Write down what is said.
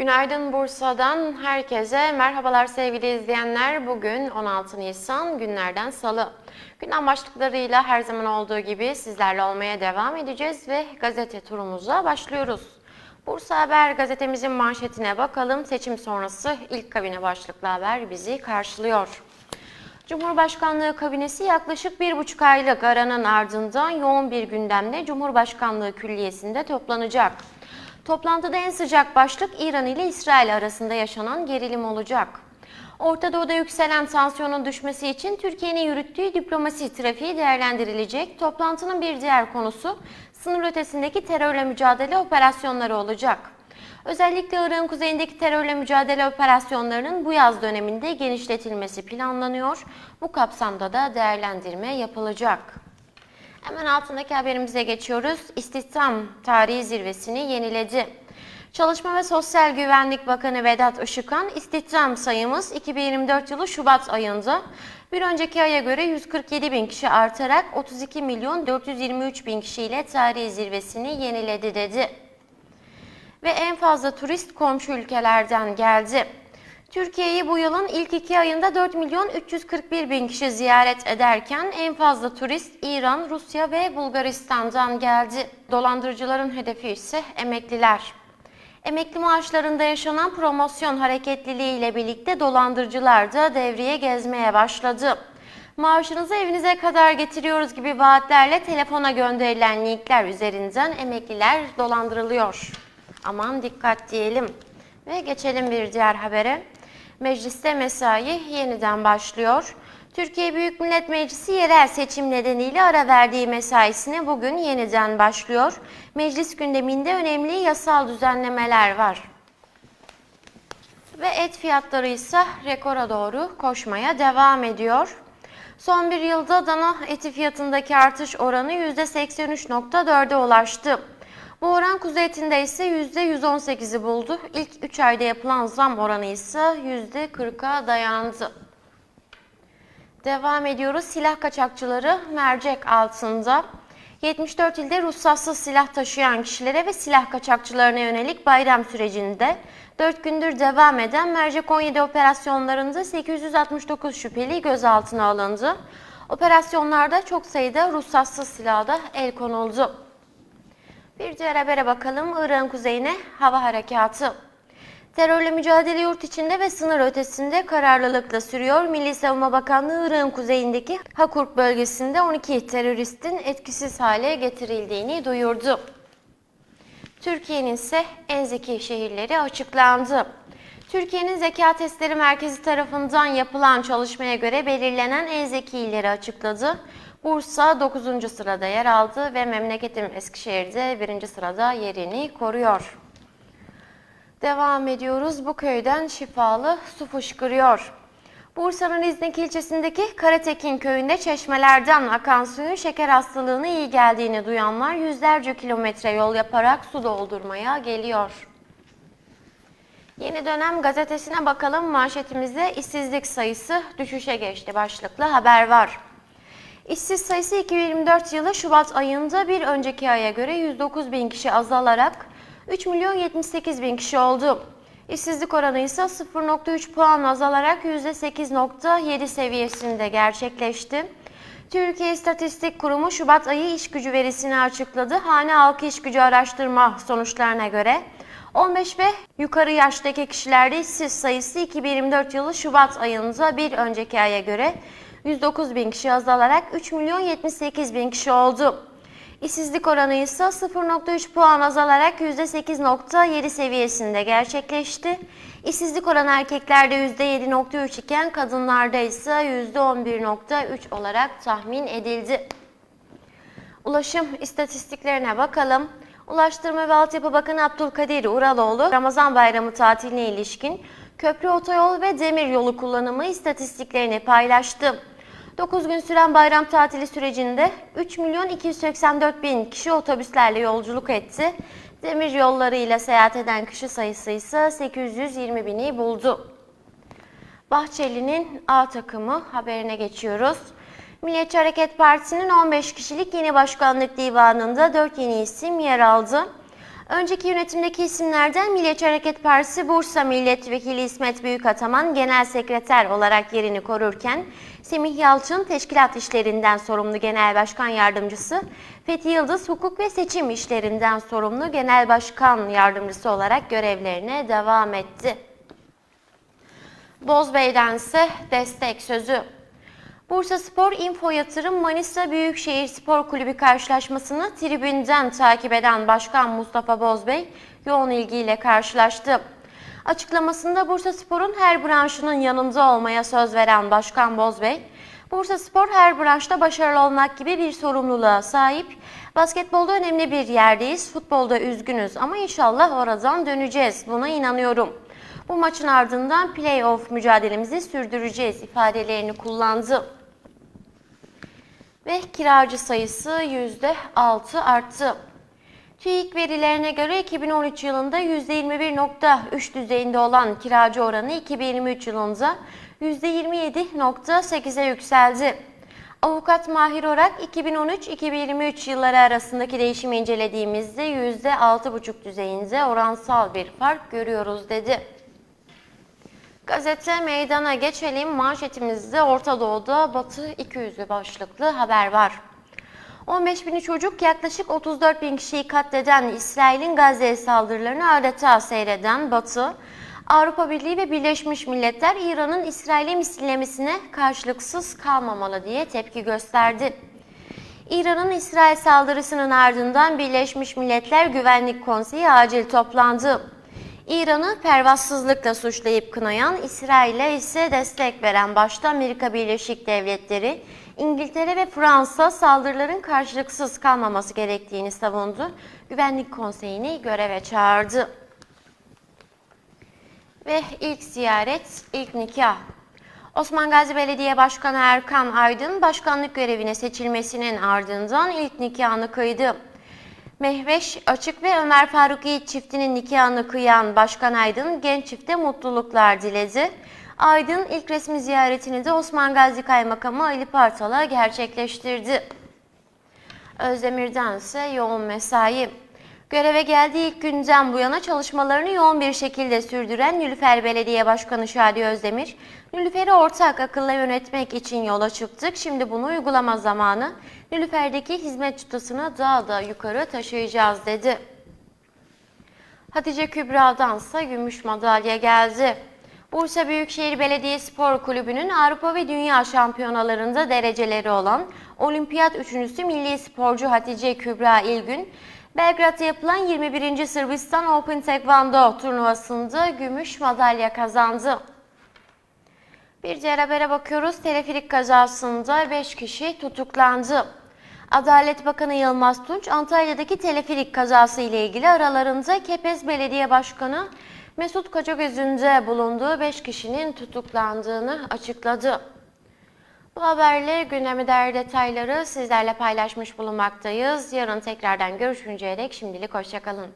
Günaydın Bursa'dan herkese merhabalar sevgili izleyenler. Bugün 16 Nisan günlerden salı. Gündem başlıklarıyla her zaman olduğu gibi sizlerle olmaya devam edeceğiz ve gazete turumuza başlıyoruz. Bursa Haber gazetemizin manşetine bakalım. Seçim sonrası ilk kabine başlıklı haber bizi karşılıyor. Cumhurbaşkanlığı kabinesi yaklaşık bir buçuk aylık aranın ardından yoğun bir gündemle Cumhurbaşkanlığı Külliyesi'nde toplanacak. Toplantıda en sıcak başlık İran ile İsrail arasında yaşanan gerilim olacak. Orta Doğu'da yükselen tansiyonun düşmesi için Türkiye'nin yürüttüğü diplomasi trafiği değerlendirilecek. Toplantının bir diğer konusu sınır ötesindeki terörle mücadele operasyonları olacak. Özellikle Irak'ın kuzeyindeki terörle mücadele operasyonlarının bu yaz döneminde genişletilmesi planlanıyor. Bu kapsamda da değerlendirme yapılacak. Hemen altındaki haberimize geçiyoruz. İstihdam tarihi zirvesini yeniledi. Çalışma ve Sosyal Güvenlik Bakanı Vedat Işıkhan, istihdam sayımız 2024 yılı Şubat ayında bir önceki aya göre 147 bin kişi artarak 32 milyon 423 bin kişiyle tarihi zirvesini yeniledi dedi. Ve en fazla turist komşu ülkelerden geldi. Türkiye'yi bu yılın ilk iki ayında 4 milyon 341 bin kişi ziyaret ederken en fazla turist İran, Rusya ve Bulgaristan'dan geldi. Dolandırıcıların hedefi ise emekliler. Emekli maaşlarında yaşanan promosyon hareketliliği ile birlikte dolandırıcılar da devreye gezmeye başladı. Maaşınızı evinize kadar getiriyoruz gibi vaatlerle telefona gönderilen linkler üzerinden emekliler dolandırılıyor. Aman dikkat diyelim. Ve geçelim bir diğer habere. Mecliste mesai yeniden başlıyor. Türkiye Büyük Millet Meclisi yerel seçim nedeniyle ara verdiği mesaisine bugün yeniden başlıyor. Meclis gündeminde önemli yasal düzenlemeler var. Ve et fiyatları ise rekora doğru koşmaya devam ediyor. Son bir yılda dana eti fiyatındaki artış oranı %83.4'e ulaştı. Bu oran kuzu etinde ise %118'i buldu. İlk 3 ayda yapılan zam oranı ise %40'a dayandı. Devam ediyoruz. Silah kaçakçıları mercek altında. 74 ilde ruhsatsız silah taşıyan kişilere ve silah kaçakçılarına yönelik bayram sürecinde 4 gündür devam eden Mercek 17 operasyonlarında 869 şüpheli gözaltına alındı. Operasyonlarda çok sayıda ruhsatsız silaha da el konuldu. Bir diğer habere bakalım. Irak'ın kuzeyine hava harekatı. Terörle mücadele yurt içinde ve sınır ötesinde kararlılıkla sürüyor. Milli Savunma Bakanlığı Irak'ın kuzeyindeki Hakurk bölgesinde 12 teröristin etkisiz hale getirildiğini duyurdu. Türkiye'nin ise en zeki şehirleri açıklandı. Türkiye'nin Zeka Testleri Merkezi tarafından yapılan çalışmaya göre belirlenen en zeki illeri açıkladı. Bursa 9. sırada yer aldı ve memleketim Eskişehir'de 1. sırada yerini koruyor. Devam ediyoruz. Bu köyden şifalı su fışkırıyor. Bursa'nın İznik ilçesindeki Karatekin köyünde çeşmelerden akan suyun şeker hastalığına iyi geldiğini duyanlar yüzlerce kilometre yol yaparak su doldurmaya geliyor. Yeni dönem gazetesine bakalım manşetimizde işsizlik sayısı düşüşe geçti başlıklı haber var. İşsiz sayısı 2024 yılı Şubat ayında bir önceki aya göre 109 bin kişi azalarak 3 milyon 78 bin kişi oldu. İşsizlik oranı ise 0.3 puan azalarak %8.7 seviyesinde gerçekleşti. Türkiye İstatistik Kurumu Şubat ayı iş gücü verisini açıkladı. Hane halkı iş gücü araştırma sonuçlarına göre 15 ve yukarı yaştaki kişilerde işsiz sayısı 2024 yılı Şubat ayında bir önceki aya göre 109 bin kişi azalarak 3 milyon 78 bin kişi oldu. İşsizlik oranı ise 0.3 puan azalarak %8.7 seviyesinde gerçekleşti. İşsizlik oranı erkeklerde %7.3 iken kadınlarda ise %11.3 olarak tahmin edildi. Ulaşım istatistiklerine bakalım. Ulaştırma ve Altyapı Bakanı Abdülkadir Uraloğlu, Ramazan Bayramı tatiline ilişkin köprü, otoyol ve demir yolu kullanımı istatistiklerini paylaştı. 9 gün süren bayram tatili sürecinde 3 milyon 284 bin kişi otobüslerle yolculuk etti. Demir yollarıyla seyahat eden kişi sayısı ise 820 bini buldu. Bahçeli'nin A takımı haberine geçiyoruz. Milliyetçi Hareket Partisi'nin 15 kişilik yeni başkanlık divanında 4 yeni isim yer aldı. Önceki yönetimdeki isimlerden Milliyetçi Hareket Partisi Bursa Milletvekili İsmet Büyükataman genel sekreter olarak yerini korurken Semih Yalçın teşkilat işlerinden sorumlu genel başkan yardımcısı, Fethi Yıldız hukuk ve seçim işlerinden sorumlu genel başkan yardımcısı olarak görevlerine devam etti. Bozbey'den ise destek sözü. Bursa Spor Info Yatırım Manisa Büyükşehir Spor Kulübü karşılaşmasını tribünden takip eden Başkan Mustafa Bozbey yoğun ilgiyle karşılaştı. Açıklamasında Bursa Spor'un her branşının yanında olmaya söz veren Başkan Bozbey, Bursa Spor her branşta başarılı olmak gibi bir sorumluluğa sahip. Basketbolda önemli bir yerdeyiz, futbolda üzgünüz ama inşallah oradan döneceğiz. Buna inanıyorum. Bu maçın ardından play-off mücadelemizi sürdüreceğiz ifadelerini kullandı. Ve kiracı sayısı %6 arttı. TÜİK verilerine göre 2013 yılında %21.3 düzeyinde olan kiracı oranı 2023 yılında %27.8'e yükseldi. Avukat Mahir Orak 2013-2023 yılları arasındaki değişimi incelediğimizde %6,5 düzeyinde oransal bir fark görüyoruz dedi. Gazete meydana geçelim. Manşetimizde Orta Doğu'da Batı 200'lü başlıklı haber var. 15 bini çocuk yaklaşık 34 bin kişiyi katleden İsrail'in Gazze'ye saldırılarını adeta seyreden Batı, Avrupa Birliği ve Birleşmiş Milletler İran'ın İsrail'e misillemesine karşılıksız kalmamalı diye tepki gösterdi. İran'ın İsrail saldırısının ardından Birleşmiş Milletler Güvenlik Konseyi acil toplandı. İran'ı pervasızlıkla suçlayıp kınayan, İsrail'e ise destek veren başta Amerika Birleşik Devletleri, İngiltere ve Fransa saldırıların karşılıksız kalmaması gerektiğini savundu. Güvenlik Konseyi'ni göreve çağırdı. Ve ilk ziyaret, ilk nikah. Osman Gazi Belediye Başkanı Erkan Aydın başkanlık görevine seçilmesinin ardından ilk nikahını kıydı. Mehveş Açık ve Ömer Faruk Yiğit çiftinin nikahını kıyan Başkan Aydın genç çifte mutluluklar diledi. Aydın ilk resmi ziyaretini de Osman Gazi Kaymakamı Ali Partal'a gerçekleştirdi. Özdemir'den ise yoğun mesai. Göreve geldiği ilk günden bu yana çalışmalarını yoğun bir şekilde sürdüren Nülüfer Belediye Başkanı Şadi Özdemir, Nülüfer'i ortak akılla yönetmek için yola çıktık. Şimdi bunu uygulama zamanı. Nülüfer'deki hizmet çıtasını daha da yukarı taşıyacağız dedi. Hatice Kübra'dansa gümüş madalya geldi. Bursa Büyükşehir Belediye Spor Kulübü'nün Avrupa ve Dünya şampiyonalarında dereceleri olan olimpiyat üçüncüsü milli sporcu Hatice Kübra İlgün, Belgrad'da yapılan 21. Sırbistan Open Taekwondo turnuvasında gümüş madalya kazandı. Bir diğer habere bakıyoruz. Teleferik kazasında 5 kişi tutuklandı. Adalet Bakanı Yılmaz Tunç, Antalya'daki teleferik kazası ile ilgili aralarında Kepez Belediye Başkanı Mesut Kocagöz'ün de bulunduğu 5 kişinin tutuklandığını açıkladı. Bu haberle gündeme dair detayları sizlerle paylaşmış bulunmaktayız. Yarın tekrardan görüşünceye dek şimdilik hoşçakalın.